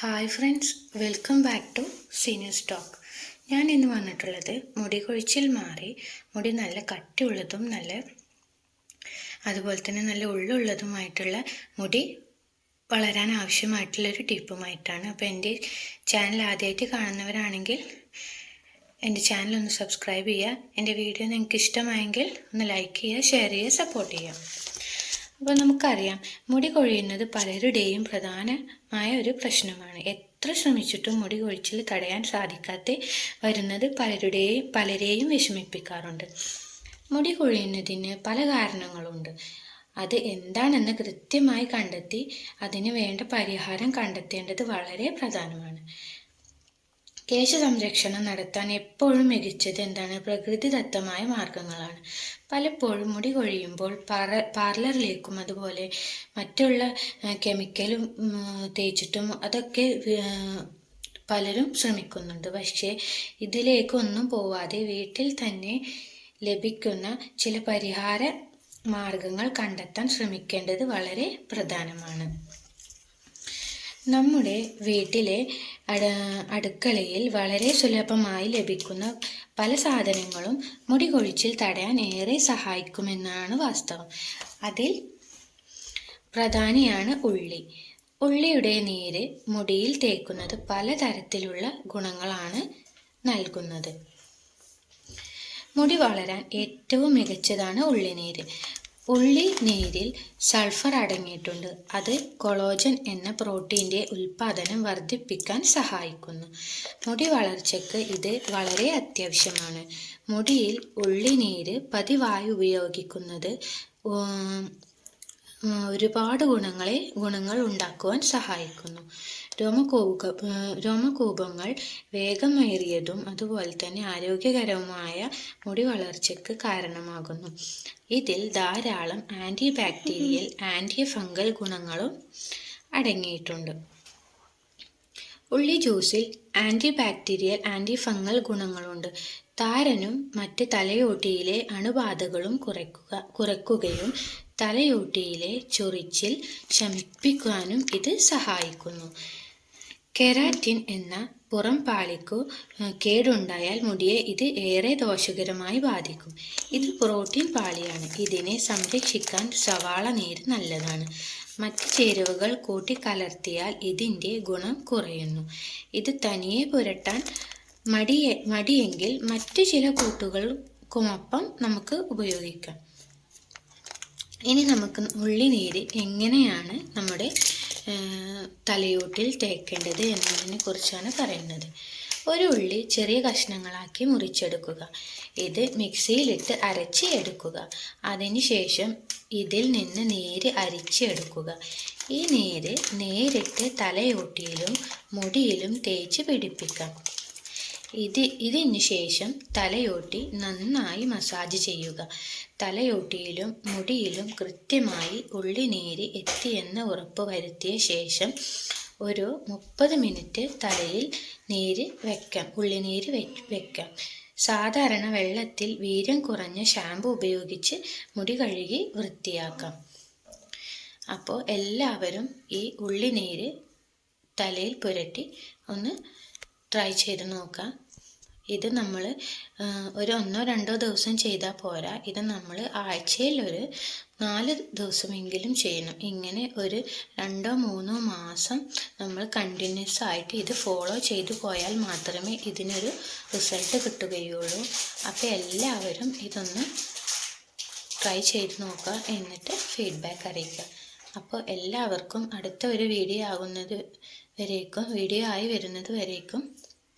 Hi friends welcome back to senior stock ഞാൻ ഇന്ന് വന്നിട്ടുള്ളത് മുടി കൊഴിച്ചിൽ മാറി മുടി നല്ല കട്ടിയുള്ളതും നല്ല അതുപോലെ തന്നെ നല്ല ഉള്ളുള്ളതുമായിട്ടുള്ള മുടി വളരാൻ ആവശ്യമായിട്ടുള്ള ഒരു ടിപ്പുമായിട്ടാണ്. അപ്പോൾ എന്റെ ചാനൽ ആദ്യമായിട്ട് കാണുന്നവരാണെങ്കിൽ എന്റെ ചാനൽ ഒന്ന് സബ്സ്ക്രൈബ് ചെയ്യുക. എന്റെ വീഡിയോ നിങ്ങൾക്ക് ഇഷ്ടമായെങ്കിൽ ഒന്ന് ലൈക്ക് ചെയ്യുക ഷെയർ ചെയ്യുക സപ്പോർട്ട് ചെയ്യുക. അപ്പോൾ നമുക്കറിയാം മുടി കൊഴിയുന്നത് പലരുടെയും പ്രധാനമായ ഒരു പ്രശ്നമാണ്. എത്ര ശ്രമിച്ചിട്ടും മുടി കൊഴിച്ചിൽ തടയാൻ സാധിക്കാതെ വരുന്നത് പലരുടെയും പലരെയും വിഷമിപ്പിക്കാറുണ്ട്. മുടി കൊഴിയുന്നതിന് പല കാരണങ്ങളുണ്ട്. അത് എന്താണെന്ന് കൃത്യമായി കണ്ടെത്തി അതിന് വേണ്ട പരിഹാരം കണ്ടെത്തേണ്ടത് വളരെ പ്രധാനമാണ്. കേശ സംരക്ഷണം നടത്താൻ എപ്പോഴും മികച്ചത് എന്താണ്? പ്രകൃതിദത്തമായ മാർഗങ്ങളാണ്. പലപ്പോഴും മുടി കൊഴിയുമ്പോൾ പാറ പാർലറിലേക്കും അതുപോലെ മറ്റുള്ള കെമിക്കലും തേച്ചിട്ടും അതൊക്കെ പലരും ശ്രമിക്കുന്നുണ്ട്. പക്ഷേ ഇതിലേക്കൊന്നും പോവാതെ വീട്ടിൽ തന്നെ ലഭിക്കുന്ന ചില പരിഹാര മാർഗങ്ങൾ കണ്ടെത്താൻ ശ്രമിക്കേണ്ടത് വളരെ പ്രധാനമാണ്. നമ്മുടെ വീട്ടിലെ അടുക്കളയിൽ വളരെ സുലഭമായി ലഭിക്കുന്ന പല സാധനങ്ങളും മുടി കൊഴിച്ചിൽ തടയാൻ ഏറെ സഹായിക്കുമെന്നാണ് വാസ്തവം. അതിൽ പ്രധാനിയാണ് ഉള്ളി. ഉള്ളിയുടെ നീര് മുടിയിൽ തേക്കുന്നത് പലതരത്തിലുള്ള ഗുണങ്ങളാണ് നൽകുന്നത്. മുടി വളരാൻ ഏറ്റവും മികച്ചതാണ് ഉള്ളിനീര്. ഉള്ളി നീരിൽ സൾഫർ അടങ്ങിയിട്ടുണ്ട്. അത് കൊളോജൻ എന്ന പ്രോട്ടീന്റെ ഉൽപ്പാദനം വർദ്ധിപ്പിക്കാൻ സഹായിക്കുന്നു. മുടി വളർച്ചയ്ക്ക് ഇത് വളരെ അത്യാവശ്യമാണ്. മുടിയിൽ ഉള്ളി നീര് പതിവായി ഉപയോഗിക്കുന്നത് ഒരുപാട് ഗുണങ്ങളെ ഗുണങ്ങൾ ഉണ്ടാക്കുവാൻ സഹായിക്കുന്നു. രോമകൂപ രോമകൂപങ്ങൾ വേഗമേറിയതും അതുപോലെ തന്നെ ആരോഗ്യകരവുമായ മുടി വളർച്ചയ്ക്ക് കാരണമാകുന്നു. ഇതിൽ ധാരാളം ആന്റി ബാക്ടീരിയൽ ആന്റി ഫംഗൽ ഗുണങ്ങളും അടങ്ങിയിട്ടുണ്ട്. ഉള്ളി ജ്യൂസിൽ ആന്റി ബാക്ടീരിയൽ ആന്റി ഫംഗൽ ഗുണങ്ങളുണ്ട്. താരനും മറ്റ് തലയോട്ടിയിലെ അണുബാധകളും കുറയ്ക്കുക കുറയ്ക്കുകയും തലയോട്ടിയിലെ ചൊറിച്ചിൽ ശമിപ്പിക്കാനും ഇത് സഹായിക്കുന്നു. കെരാറ്റിൻ എന്ന പുറം പാളിക്കു കേടുണ്ടായാൽ മുടിയെ ഇത് ഏറെ ദോഷകരമായി ബാധിക്കും. ഇത് പ്രോട്ടീൻ പാളിയാണ്. ഇതിനെ സംരക്ഷിക്കാൻ സവാള നീര് നല്ലതാണ്. മറ്റ് ചേരുവകൾ കൂട്ടിക്കലർത്തിയാൽ ഇതിന്റെ ഗുണം കുറയുന്നു. ഇത് തനിയെ പുരട്ടാൻ മടിയെ മടിയെങ്കിൽ മറ്റു ചില കൂട്ടുകൾക്കുമൊപ്പം നമുക്ക് ഉപയോഗിക്കാം. ഇനി നമുക്ക് ഉള്ളിനീര് എങ്ങനെയാണ് നമ്മുടെ തലയോട്ടിൽ തേക്കേണ്ടത് എന്നതിനെ കുറിച്ചാണ് പറയുന്നത്. ഒരു ഉള്ളി ചെറിയ കഷ്ണങ്ങളാക്കി മുറിച്ചെടുക്കുക. ഇത് മിക്സിയിലിട്ട് അരച്ച് എടുക്കുക. അതിനുശേഷം ഇതിൽ നിന്ന് നേര് അരിച്ചെടുക്കുക. ഈ നേര് നേരിട്ട് തലയോട്ടിയിലും മുടിയിലും തേച്ച് പിടിപ്പിക്കാം. ഇത് ഇതിന് ശേഷം തലയോട്ടി നന്നായി മസാജ് ചെയ്യുക. തലയോട്ടിയിലും മുടിയിലും കൃത്യമായി ഉള്ളിനീര് എത്തിയെന്ന് ഉറപ്പ് വരുത്തിയ ശേഷം ഒരു മുപ്പത് മിനിറ്റ് തലയിൽ നീര് വെക്കാം. ഉള്ളിനീര് വെക്കാം. സാധാരണ വെള്ളത്തിൽ വീര്യം കുറഞ്ഞ ഷാമ്പു ഉപയോഗിച്ച് മുടി കഴുകി വൃത്തിയാക്കാം. അപ്പോൾ എല്ലാവരും ഈ ഉള്ളിനീര് തലയിൽ പുരട്ടി ഒന്ന് ട്രൈ ചെയ്ത് നോക്കാം. ഇത് നമ്മൾ ഒരു ഒന്നോ രണ്ടോ ദിവസം ചെയ്താൽ പോരാ. ഇത് നമ്മൾ ആഴ്ചയിൽ ഒരു നാല് ദിവസമെങ്കിലും ചെയ്യണം. ഇങ്ങനെ ഒരു രണ്ടോ മൂന്നോ മാസം നമ്മൾ കണ്ടിന്യൂസ് ആയിട്ട് ഇത് ഫോളോ ചെയ്തു പോയാൽ മാത്രമേ ഇതിനൊരു റിസൾട്ട് കിട്ടുകയുള്ളൂ. അപ്പോൾ എല്ലാവരും ഇതൊന്ന് ട്രൈ ചെയ്ത് നോക്കുക എന്നിട്ട് ഫീഡ്ബാക്ക് അറിയിക്കുക. അപ്പോൾ എല്ലാവർക്കും അടുത്ത ഒരു വീഡിയോ ആകുന്നത് വരേക്കും വീഡിയോ ആയി വരുന്നത് വരേക്കും.